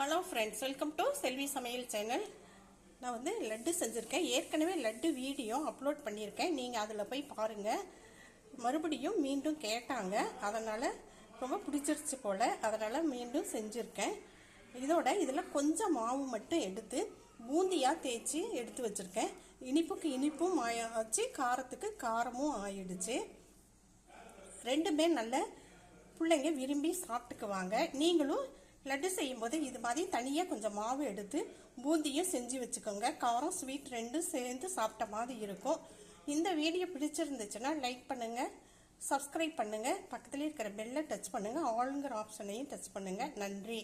Hello friends welcome to Selvi சமையல் channel நான் வந்து லட்டு செஞ்சுருக்கேன். ஏற்கனவே லட்டு வீடியோ அப்லோட் பண்ணியிருக்கேன். நீங்கள் அதில் போய் பாருங்கள் மறுபடியும் மீண்டும் கேட்டாங்க. அதனால் ரொம்ப பிடிச்சிருச்சு போல். அதனால் மீண்டும் செஞ்சுருக்கேன். இதோட இதில் கொஞ்சம் மாவு மட்டும் எடுத்து பூந்தியாக தேய்ச்சி எடுத்து வச்சுருக்கேன். இனிப்புக்கு இனிப்பும் ஆச்சு காரத்துக்கு காரமும் ஆயிடுச்சு. ரெண்டுமே நல்ல பிள்ளைங்க விரும்பி சாப்பிட்டுக்குவாங்க. நீங்களும் லட்டு செய்யும்போது இது மாதிரி தனியாக கொஞ்சம் மாவு எடுத்து பூந்தியும் செஞ்சு வச்சுக்கோங்க. காரம் ஸ்வீட் ரெண்டும் சேர்ந்து சாப்பிட்ட மாதிரி இருக்கும். இந்த வீடியோ பிடிச்சிருந்துச்சுன்னா லைக் பண்ணுங்கள் சப்ஸ்கிரைப் பண்ணுங்கள் பக்கத்துலேயே இருக்கிற பெல்லை டச் பண்ணுங்கள் ஆளுங்கிற ஆப்ஷனையும் டச் பண்ணுங்கள் நன்றி.